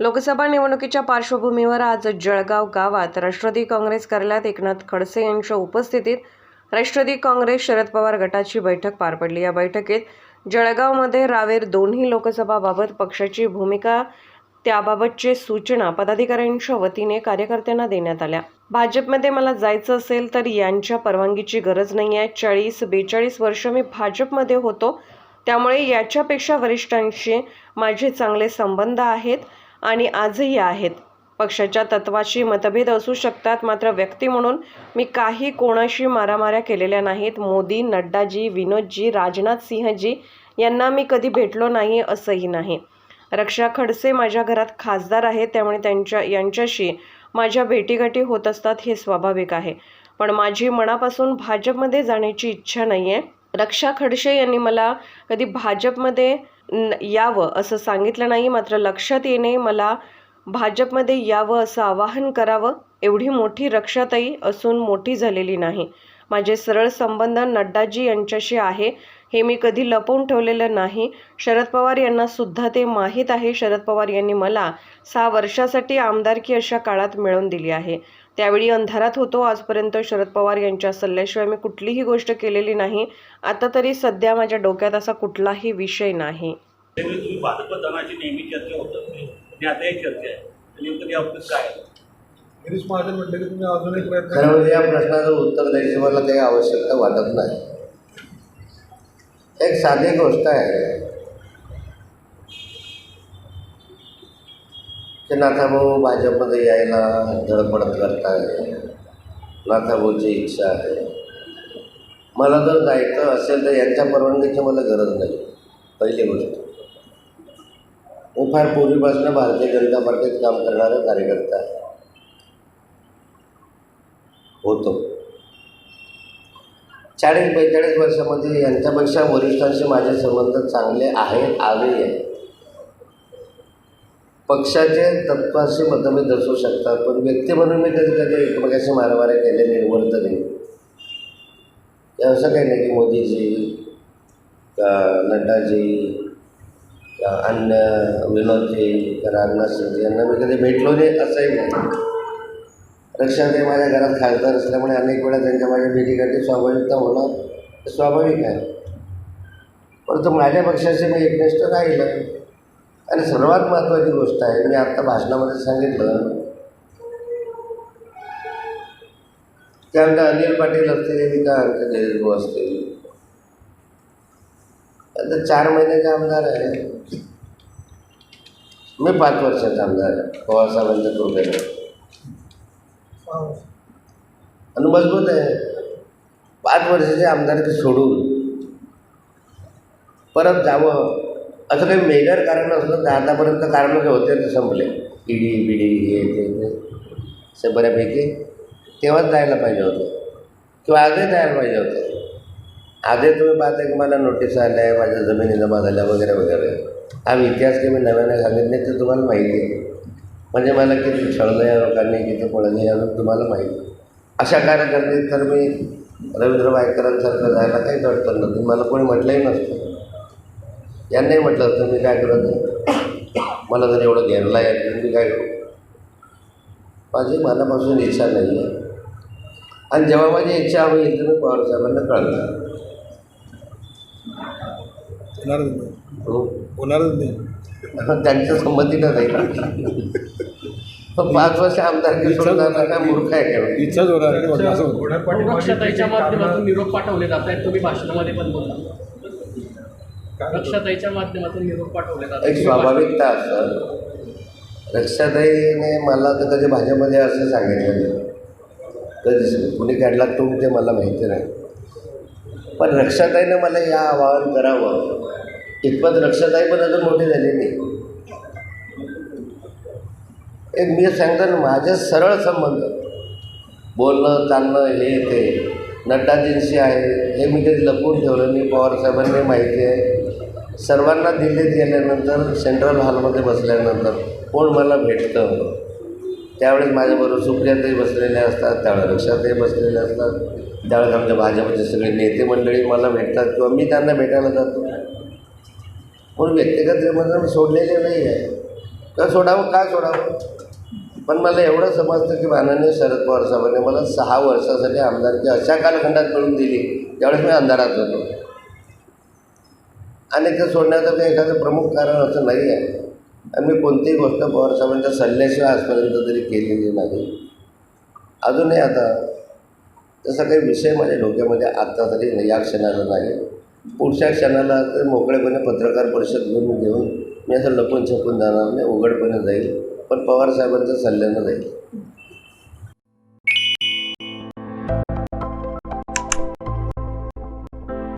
लोकसभा निवडणुकीच्या पार्श्वभूमीवर आज जळगाव गावात राष्ट्रवादी काँग्रेस कार्यालयात एकनाथ खडसे यांच्या उपस्थितीत राष्ट्रवादी काँग्रेस शरद पवार गटाची बैठक पार पडली. या बैठकीत जळगावमध्ये रावेर दोन्ही लोकसभाबाबत पक्षाची भूमिका त्याबाबतचे सूचना पदाधिकाऱ्यांच्या वतीने कार्यकर्त्यांना देण्यात आल्या. भाजपमध्ये मला जायचं असेल तर यांच्या परवानगीची गरज नाही आहे. चाळीस बेचाळीस वर्ष मी भाजपमध्ये होतो. त्यामुळे याच्यापेक्षा वरिष्ठांशी माझे चांगले संबंध आहेत. आणि आजही आहेत. पक्षाच्या तत्वाशी मतभेद असू शकतात मात्र व्यक्ती म्हणून मी काही कोणाशी मारामाऱ्या केलेल्या नाहीत. मोदी नड्डाजी विनोदजी राजनाथ सिंहजी यांना मी कधी भेटलो नाही असंही नाही. रक्षा खडसे माझ्या घरात खासदार आहेत त्यामुळे त्यांच्या यांच्याशी माझ्या भेटीगाठी होत असतात हे स्वाभाविक आहे. पण माझी मनापासून भाजपमध्ये जाण्याची इच्छा नाही आहे रक्षा खडसे यांनी मला कधी भाजपमध्ये यावं असं सांगितलं नाही मात्र लक्षात येणे मला भाजपमध्ये यावं असं आवाहन करावं एवढी मोठी रक्षाताई असून मोठी झालेली नाही. माझे सरळ संबंध नड्डाजी यांच्याशी आहे. हे मी कधी लपवून ठेवलेलं नाही. शरद पवार यांना सुद्धा ते माहीत आहे. शरद पवार यांनी मला सहा वर्षासाठी आमदारकी अशा काळात मिळवून दिली आहे. त्यावेळी अंधारात होतो. आजपर्यंत शरद पवार यांच्या सल्ल्याशिवाय मी कुठलीही गोष्ट केलेली नाही. आता तरी सध्या माझ्या डोक्यात असा कुठलाही विषय नाही. त्यामुळे तुम्ही भाजप जाण्याची नेहमी चर्चा होत असते. आणि आता एक चर्चा आहे. तर नेमकं त्या बाबतीत काय आहे? गिरीश महाजन म्हटलं की तुम्ही अजूनही प्रयत्न खरं म्हणजे या प्रश्नाचं उत्तर द्यायची मला काही आवश्यकता वाटत नाही. एक साधी गोष्ट आहे. की नाथाभाऊ भाजपमध्ये यायला धडपड करताय. नाथाभाऊची इच्छा आहे. मला जर जायचं असेल तर यांच्या परवानगीची मला गरज नाही. पहिली गोष्ट. मी फार पूर्वीपासून भारतीय जनता पार्टीत काम करणारा कार्यकर्ता आहे. होतो. चाळीस बेचाळीस वर्षामध्ये यांच्यापेक्षा वरिष्ठांशी माझे संबंध चांगले आहेत आजही आहेत. पक्षाचे तत्वाशी मतभेद असू शकतात पण व्यक्ती म्हणून मी कधी कधी एकमेकाशी मारामाऱ्या केले निवडत नाही. असं काही नाही की मोदीजी का नड्डाजी का अन्य विनोदजी का राजनाथ सिंगजी यांना मी कधी भेटलो नाही असंही नाही. रक्षाताई माझ्या घरात खासदार असल्यामुळे अनेक वेळा त्यांच्या माझ्या भेटीगाठी स्वाभाविकता होणं स्वाभाविक आहे. परंतु माझ्या पक्षाशी मी एकनिष्ठ राहिलं आणि सर्वात महत्त्वाची गोष्ट आहे मी आत्ता भाषणामध्ये सांगितलं. त्यानंतर अनिल पाटील असतील का आमचे हो असतील. आता चार महिन्याचे आमदार आहे. मी पाच वर्षाचा आमदार आहे. पवारसाहेबांच्या कृपेने. आणि मजबूत आहे. पाच वर्षाची आमदारकी सोडून परत जावं. असं काही मेजर कारण असलं तर आतापर्यंत कारणं जे होते ते संपले. ईडी बिडी हे ते असं बऱ्यापैकी तेव्हाच जायला पाहिजे होतं. किंवा आजही जायला पाहिजे होतं. आजही तुम्ही पाहता की मला नोटीस आल्या आहे माझ्या जमिनी जमा झाल्या वगैरे वगैरे. हा इतिहास काही मी नव्याने सांगितले ते तुम्हाला माहिती आहे. म्हणजे मला किती छळलं या लोकांनी किती पळलं यावरून तुम्हाला माहिती. अशा कार्यकर्ते तर मी रवींद्र वायकरांसारखं जायला काहीच अडचण नव्हती. मला कोणी म्हटलंही नसतं. यांनाही म्हटलं असतं मी काय करत आहे मला जर एवढं घेरला आहे तर मी काय करू? माझी मनापासून इच्छा नाही आहे. आणि जेव्हा माझी इच्छा होईल तर मी पवारसाहेबांना कळणार होणारच नाही. हो. होणारच नाही. त्यांच्या संमतीनं नाही. पण पाच वर्ष आमदारकी सोडून जाणार काय मूर्ख आहे का असं होतं. रक्षाताईच्या माध्यमातून निरोप पाठवले जात आहेत तुम्ही भाषणामध्ये पण बोलला रक्षाताईच्या माध्यमातून निरोप पाठवले जात एक स्वाभाविकता असतं. रक्षाताईने मला तर कधी भाजपमध्ये असं सांगितलं नाही. कधीच कुणी काढला तो ते मला माहिती नाही. पण रक्षाताईनं मला या आवाहन करावं. इतपत रक्षाताई पण अजून मोठी झाली नाही. एक मी सांगतो ना माझे सरळ संबंध. बोलणं चालणं हे ते. नड्डाजींशी आहे हे मी कधी लपवून ठेवलं मी पवारसाहेबांनी माहिती आहे. सर्वांना दिल्लीत गेल्यानंतर सेंट्रल हॉलमध्ये बसल्यानंतर कोण मला भेटतं? त्यावेळेस माझ्याबरोबर सुप्रियातही बसलेल्या असतात त्यावेळेस रक्षाताई बसलेल्या असतात. त्यावेळेस आमच्या भाजपचे सगळे नेते मंडळी मला भेटतात किंवा मी त्यांना भेटायला जातो. म्हणून व्यक्तिगत संबंध सोडलेले नाही आहे का सोडावं काय सोडावं? पण मला एवढं समजतं की माननीय शरद पवार साहेबांनी मला सहा वर्षासाठी आमदारकी अशा कालखंडात मिळून दिली त्यावेळेस मी अंधारात होतो. आणि ते सोडण्याचं काही एखादं प्रमुख कारण असं नाही आहे. आणि मी कोणतीही गोष्ट पवार साहेबांच्या सल्ल्याशिवाय आजपर्यंत तरी केलेली नाही. अजूनही आता तसा काही विषय माझ्या डोक्यामध्ये आत्ता तरी या क्षणाला नाही. पुढच्या क्षणाला ते मोकळेपणे पत्रकार परिषद घेऊन घेऊन मी असं लपून छपून जाणार नाही उघडपणे जाईल. पण पवार साहेबांच्या सल्ल्यानं जाईल.